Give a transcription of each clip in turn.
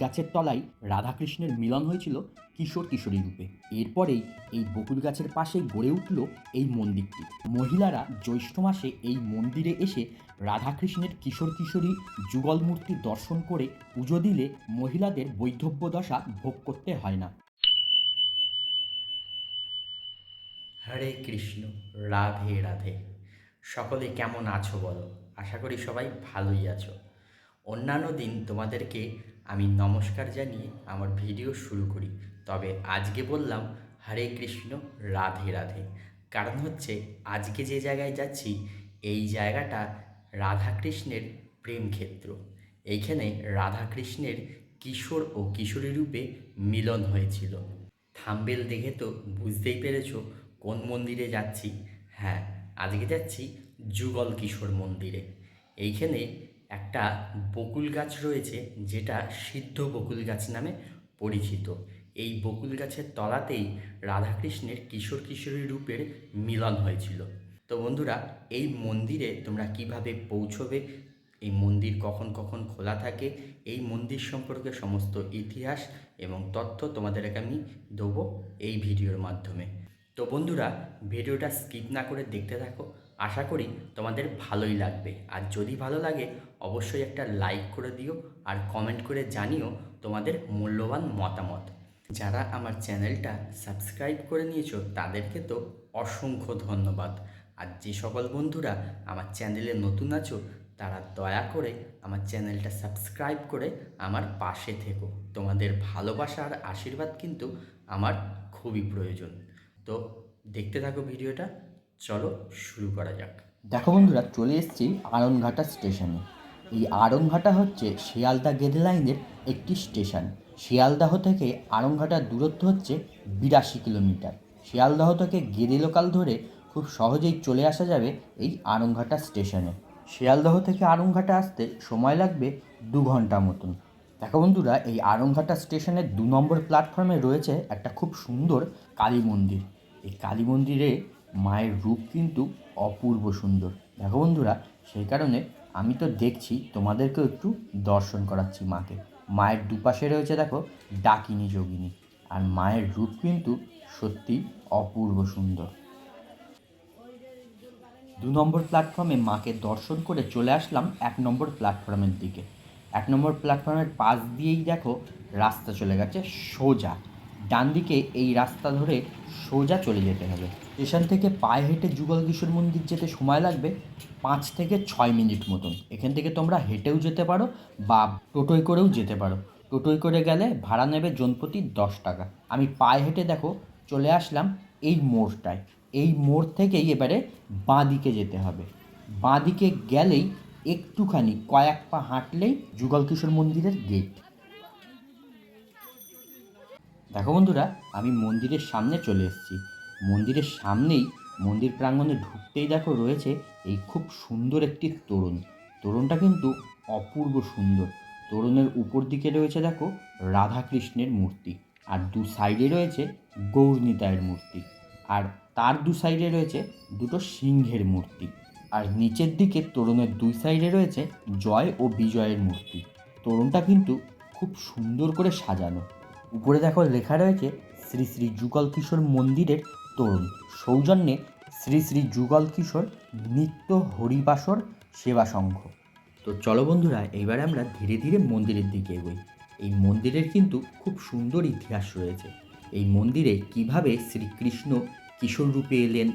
গাছের তলায় রাধাকৃষ্ণের মিলন হয়েছিল কিশোর কিশোরী রূপে। এরপরেই এই বকুল গাছের পাশে গড়ে উঠল এই মন্দিরটি। মহিলারা জ্যৈষ্ঠ মাসে এই মন্দিরে এসে রাধাকৃষ্ণের কিশোর কিশোরী যুগল মূর্তি দর্শন করে পুজো দিলে মহিলাদের বৈধব্য দশা ভোগ করতে হয় না। হরে কৃষ্ণ, রাধে রাধে। সকলে কেমন আছো বলো? আশা করি সবাই ভালোই আছো। অন্যান্য দিন তোমাদেরকে আমি নমস্কার জানিয়ে আমার ভিডিও শুরু করি। তবে আজকে বললাম, হরে কৃষ্ণ, রাধে রাধে। কারণ হচ্ছে, আজকে যে জায়গায় যাচ্ছি, এই জায়গাটা রাধাকৃষ্ণের প্রেম ক্ষেত্র। এইখানে রাধাকৃষ্ণের কিশোর ও কিশোরী রূপে মিলন হয়েছিল। থাম্বেল দেখে তো বুঝতেই পেরেছ কোন মন্দিরে যাচ্ছি। হ্যাঁ আজকে যাচ্ছি যুগল কিশোর মন্দিরে। এইখানে একটা বকুল গাছ রয়েছে যেটা সিদ্ধ বকুল গাছ নামে পরিচিত। এই বকুল গাছের তলাতেই রাধাকৃষ্ণের কিশোর কিশোরী রূপের মিলন হয়েছিল। তো বন্ধুরা, এই মন্দিরে তোমরা কীভাবে পৌঁছবে, এই মন্দির কখন কখন খোলা থাকে, এই মন্দির সম্পর্কে সমস্ত ইতিহাস এবং তথ্য তোমাদেরকে আমি দেবো এই ভিডিওর মাধ্যমে। তো বন্ধুরা, ভিডিওটা স্কিপ না করে দেখতে থাকো। আশা করি তোমাদের ভালোই লাগবে। আর যদি ভালো লাগে অবশ্যই একটা লাইক করে দিও আর কমেন্ট করে জানিও তোমাদের মূল্যবান মতামত। যারা আমার চ্যানেলটা সাবস্ক্রাইব করে নিয়েছো, তাদেরকে তো অসংখ্য ধন্যবাদ। আর যে সকল বন্ধুরা আমার চ্যানেলে নতুন আছো, তারা দয়া করে আমার চ্যানেলটা সাবস্ক্রাইব করে আমার পাশে থেকো। তোমাদের ভালোবাসা আর আশীর্বাদ কিন্তু আমার খুবই প্রয়োজন। তো দেখতে থাকো ভিডিওটা, চলো শুরু করা যাক। দেখো বন্ধুরা, চলে এসেছি আরনঘাটা স্টেশনে এই আড়ংঘাটা হচ্ছে শিয়ালদা গেদে লাইনের একটি স্টেশন। শিয়ালদাহ থেকে আড়ংঘাটার দূরত্ব হচ্ছে বিরাশি কিলোমিটার। শিয়ালদাহ থেকে গেদে লোকাল ধরে খুব সহজেই চলে আসা যাবে এই আড়ংঘাটা স্টেশনে। শিয়ালদহ থেকে আড়ংঘাটা আসতে সময় লাগবে দু ঘণ্টা মতন। দেখো বন্ধুরা, এই আড়ংঘাটা স্টেশনের দু নম্বর প্ল্যাটফর্মে রয়েছে একটা খুব সুন্দর কালী মন্দির। এই কালী মন্দিরে মায়ের রূপ কিন্তু অপূর্ব সুন্দর। দেখো বন্ধুরা, সেই কারণে আমি তো দেখছি তোমাদেরকেও একটু দর্শন করাচ্ছি মাকে। মায়ের দুপাশে রয়েছে দেখো ডাকিনী, যোগিনী। আর মায়ের রূপ কিন্তু সত্যি অপূর্ব সুন্দর। দু নম্বর প্ল্যাটফর্মে মাকে দর্শন করে চলে আসলাম এক নম্বর প্ল্যাটফর্মের দিকে। এক নম্বর প্ল্যাটফর্মের পাশ দিয়েই দেখো রাস্তা চলে গেছে সোজা। ডান দিকে এই রাস্তা ধরে সোজা চলে যেতে হবে। স্টেশন থেকে পায়ে হেঁটে যুগল কিশোর মন্দির যেতে সময় লাগবে পাঁচ থেকে ছয় মিনিট মতন। এখান থেকে তোমরা হেঁটেও যেতে পারো বা টোটোয় করেও যেতে পারো। টোটোয় করে গেলে ভাড়া নেবে জনপ্রতি দশ টাকা। আমি পায়ে হেঁটে দেখো, চলে আসলাম এই মোড়টায়। এই মোড় থেকেই এবারে বাঁ দিকে যেতে হবে। বাঁ দিকে গেলেই একটুখানি কয়েক পা হাঁটলেই যুগল কিশোর মন্দিরের গেট দেখো বন্ধুরা, আমি মন্দিরের সামনে চলে এসেছি। মন্দিরের সামনেই মন্দির প্রাঙ্গণে ঢুকতেই দেখো রয়েছে এই খুব সুন্দর একটি তোরণ। তোরণটা কিন্তু অপূর্ব সুন্দর। তোরণের উপর দিকে রয়েছে দেখো রাধাকৃষ্ণের মূর্তি আর দু সাইডে রয়েছে গৌরনিতায়ের মূর্তি আর তার দু সাইডে রয়েছে দুটো সিংহের মূর্তি আর নিচের দিকে তোরণের দুই সাইডে রয়েছে জয় ও বিজয়ের মূর্তি। তোরণটা কিন্তু খুব সুন্দর করে সাজানো। উপরে দেখো লেখা রয়েছে শ্রী শ্রী যুগল কিশোর মন্দিরের তরুণ। সৌজন্যে শ্রী শ্রী যুগল কিশোর নিত্য হরিবাসর সেবা সংঘ তো চলো বন্ধুরা, এইবারে আমরা ধীরে ধীরে মন্দিরের দিকে এগোই। এই মন্দিরের কিন্তু খুব সুন্দর ইতিহাস রয়েছে। এই মন্দিরে কীভাবে শ্রীকৃষ্ণ কিশোর রূপে এলেন,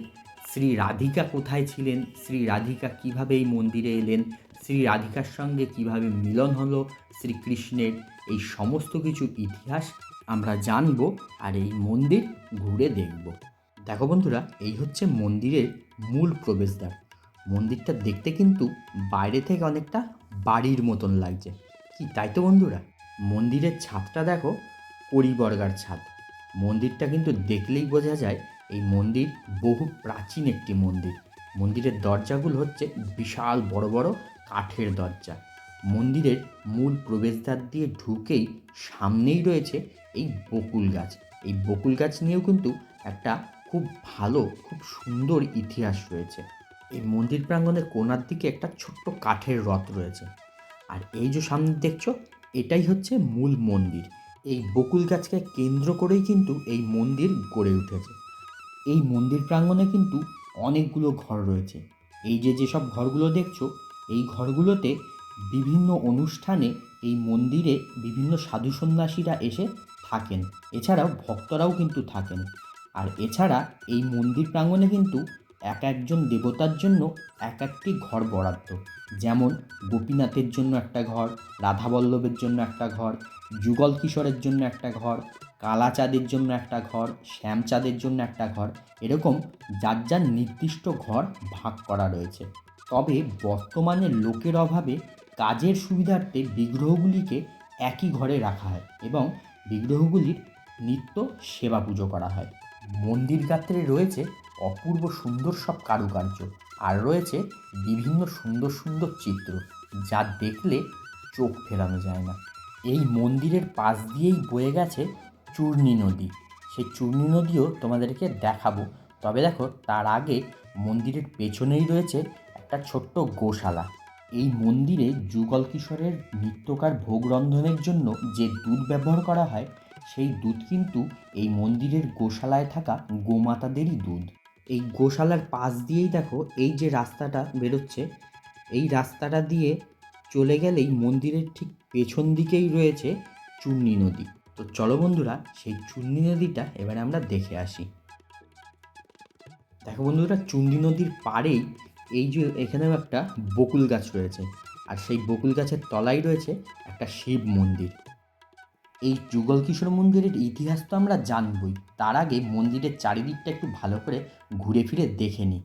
শ্রী রাধিকা কোথায় ছিলেন, শ্রী রাধিকা কীভাবে এই মন্দিরে এলেন, শ্রী রাধিকার সঙ্গে কীভাবে মিলন হলো, শ্রীকৃষ্ণের এই সমস্ত কিছু ইতিহাস আমরা জানব আর এই মন্দির ঘুরে দেখব। দেখো বন্ধুরা, এই হচ্ছে মন্দিরের মূল প্রবেশদ্বার। মন্দিরটা দেখতে কিন্তু বাইরে থেকে অনেকটা বাড়ির মতন লাগছে। কি, তাই তো বন্ধুরা? মন্দিরের ছাদটা দেখো, পরিবর্গার ছাদ। মন্দিরটা কিন্তু দেখলেই বোঝা যায়, এই মন্দির বহু প্রাচীন একটি মন্দির। মন্দিরের দরজাগুলো হচ্ছে বিশাল বড় বড় কাঠের দরজা। মন্দিরের মূল প্রবেশদ্বার দিয়ে ঢুকেই সামনেই রয়েছে এই বকুল গাছ। এই বকুল গাছ নিয়েও কিন্তু একটা খুব ভালো, খুব সুন্দর ইতিহাস রয়েছে। এই মন্দির প্রাঙ্গণের কোনার দিকে একটা ছোট্ট কাঠের রথ রয়েছে। আর এই যে সামনে দেখছ, এটাই হচ্ছে মূল মন্দির। এই বকুল গাছকে কেন্দ্র করেই কিন্তু এই মন্দির গড়ে উঠেছে। এই মন্দির প্রাঙ্গণে কিন্তু অনেকগুলো ঘর রয়েছে। এই যে যেসব ঘরগুলো দেখছ, এই ঘরগুলোতে বিভিন্ন অনুষ্ঠানে এই মন্দিরে বিভিন্ন সাধু সন্ন্যাসীরা এসে থাকেন। এছাড়াও ভক্তরাও কিন্তু থাকেন। আর এছাড়া এই মন্দির প্রাঙ্গণে কিন্তু এক একজন দেবতার জন্য এক একটি ঘর বরাদ্দ। যেমন গোপীনাথের জন্য একটা ঘর, রাধাবল্লভের জন্য একটা ঘর, যুগল কিশোরের জন্য একটা ঘর, কালাচাঁদের জন্য একটা ঘর, শ্যামচাঁদের জন্য একটা ঘর, এরকম যার যার নির্দিষ্ট ঘর ভাগ করা রয়েছে। তবে বর্তমানে লোকের অভাবে কাজের সুবিধার্থে বিগ্রহগুলিকে একই ঘরে রাখা হয় এবং বিগ্রহগুলির নিত্য সেবা পুজো করা হয়। মন্দির গাত্রে রয়েছে অপূর্ব সুন্দর সব কারুকার্য আর রয়েছে বিভিন্ন সুন্দর সুন্দর চিত্র যা দেখলে চোখ ফেরানো যায় না। এই মন্দিরের পাশ দিয়েই বয়ে গেছে চূর্ণী নদী। সেই চূর্ণী নদীও তোমাদেরকে দেখাবো। তবে দেখো, তার আগে মন্দিরের পেছনেই রয়েছে একটা ছোট্ট গোশালা। এই মন্দিরে যুগল কিশোরের নিত্যকার ভোগ রন্ধনের জন্য যে দুধ ব্যবহার করা হয়, সেই দুধ কিন্তু এই মন্দিরের গোশালায় থাকা গোমাতাদেরই দুধ। এই গোশালার পাশ দিয়েই দেখো, এই যে রাস্তাটা বেরোচ্ছে, এই রাস্তাটা দিয়ে চলে গেলেই মন্দিরের ঠিক পেছন দিকেই রয়েছে চূর্ণী নদী। তো চলো বন্ধুরা, সেই চূর্ণী নদীটা এবারে আমরা দেখে আসি। দেখো বন্ধুরা চুন্ডি নদীর পাড়েই এই যে এখানেও একটা বকুল গাছ রয়েছে। আর সেই বকুল গাছের তলায় রয়েছে একটা শিব মন্দির। এই যুগল কিশোর মন্দিরের ইতিহাস তো আমরা জানবই। তার আগে মন্দিরের চারিদিকটা একটু ভালো করে ঘুরে ফিরে দেখে নিই।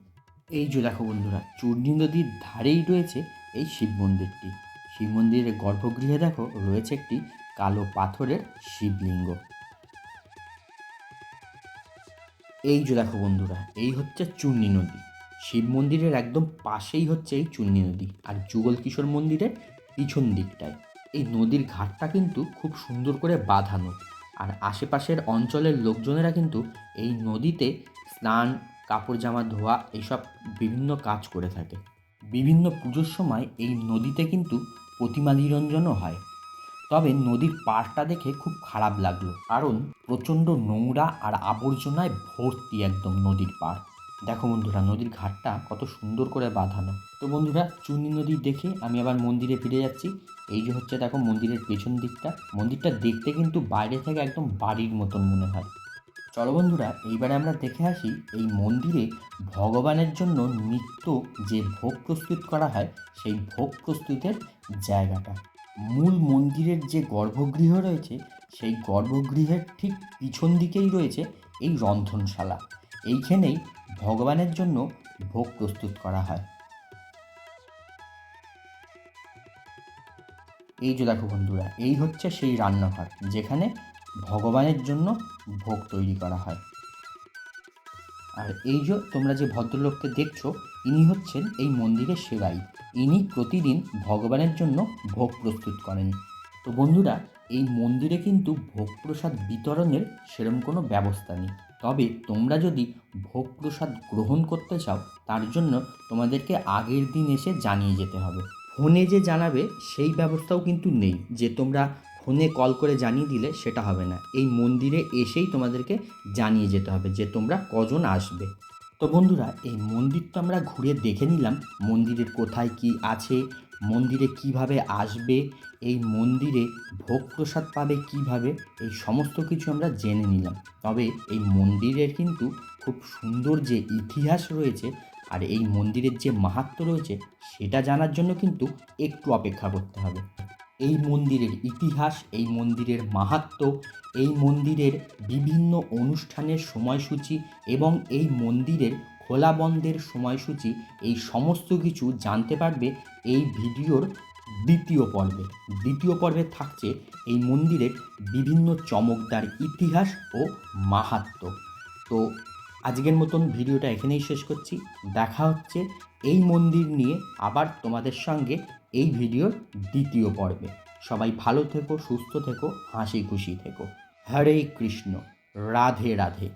এই যে দেখো বন্ধুরা, চূর্ণী নদীর ধারেই রয়েছে এই শিব মন্দিরটি। শিব মন্দিরের গর্ভগৃহে দেখো রয়েছে একটি কালো পাথরের শিবলিঙ্গ। এই যে দেখো বন্ধুরা, এই হচ্ছে চূর্ণী নদী। শিব মন্দিরের একদম পাশেই হচ্ছে এই চূর্ণী নদী আর যুগল কিশোর মন্দিরের পিছন দিকটায়। এই নদীর ঘাটটা কিন্তু খুব সুন্দর করে বাঁধানো আর আশেপাশের অঞ্চলের লোকজনেরা কিন্তু এই নদীতে স্নান, কাপড় জামা ধোয়া এইসব বিভিন্ন কাজ করে থাকে। বিভিন্ন পুজোর সময় এই নদীতে কিন্তু প্রতিমা নিরঞ্জনও হয়। তবে নদীর পাড়টা দেখে খুব খারাপ লাগল, কারণ প্রচণ্ড নোংরা আর আবর্জনায় ভর্তি একদম নদীর পাড়। দেখো বন্ধুরা, নদীর ঘাটটা কত সুন্দর করে বাঁধানো। তো বন্ধুরা চুনি নদী দেখে আমি আবার মন্দিরে ফিরে যাচ্ছি। এই যে হচ্ছে দেখো মন্দিরের পেছন দিকটা। মন্দিরটা দেখতে কিন্তু বাইরে থেকে একদম বাড়ির মতন মনে হয়। চলো বন্ধুরা, এইবারে আমরা দেখে আসি এই মন্দিরে ভগবানের জন্য নিত্য যে ভোগ প্রস্তুত করা হয়, সেই ভোগ প্রস্তুতের জায়গাটা। মূল মন্দিরের যে গর্ভগৃহ রয়েছে, সেই গর্ভগৃহের ঠিক পিছন দিকেই রয়েছে এই রন্ধনশালা। এইখানেই ভগবানের জন্য ভোগ প্রস্তুত করা হয়। এই যে দেখো বন্ধুরা, এই হচ্ছে সেই রান্নাঘর, যেখানে ভগবানের জন্য ভোগ তৈরি করা হয়। আর এই যে তোমরা যে ভদ্রলোককে দেখছ, ইনি হচ্ছেন এই মন্দিরের সেবাই। ইনি প্রতিদিন ভগবানের জন্য ভোগ প্রস্তুত করেন। তো বন্ধুরা, এই মন্দিরে কিন্তু ভোগ প্রসাদ বিতরণের সেরকম কোনো ব্যবস্থা নেই। তবে তোমরা যদি ভোগ প্রসাদ গ্রহণ করতে চাও, তার জন্য তোমাদেরকে আগের দিন এসে জানিয়ে যেতে হবে। ফোনে যে জানাবে, সেই ব্যবস্থাও কিন্তু নেই যে তোমরা ফোনে কল করে জানিয়ে দিলে সেটা হবে না। এই মন্দিরে এসেই তোমাদেরকে জানিয়ে যেতে হবে যে তোমরা কজন আসবে। তো বন্ধুরা, এই মন্দির তো আমরা ঘুরে দেখে নিলাম। মন্দিরের কোথায় কি আছে মন্দিরে কীভাবে আসবে, এই মন্দিরে ভোগ প্রসাদ পাবে কীভাবে, এই সমস্ত কিছু আমরা জেনে নিলাম। তবে এই মন্দিরের কিন্তু খুব সুন্দর যে ইতিহাস রয়েছে আর এই মন্দিরের যে মাহাত্ম্য রয়েছে, সেটা জানার জন্য কিন্তু একটু অপেক্ষা করতে হবে। এই মন্দিরের ইতিহাস, এই মন্দিরের মাহাত্ম্য এই মন্দিরের বিভিন্ন অনুষ্ঠানের সময়সূচি এবং এই মন্দিরের খোলা বন্ধের সময়সূচি, এই সমস্ত কিছু জানতে পারবে এই ভিডিওর দ্বিতীয় পর্বে। দ্বিতীয় পর্বে থাকছে এই মন্দিরের বিভিন্ন চমকদার ইতিহাস ও মাহাত্ম্য তো আজকের মতন ভিডিওটা এখানেই শেষ করছি। দেখা হচ্ছে এই মন্দির নিয়ে আবার তোমাদের সঙ্গে এই ভিডিওর দ্বিতীয় পর্বে। সবাই ভালো থেকো, সুস্থ থেকো, হাসি খুশি থেকো। হরে কৃষ্ণ, রাধে রাধে।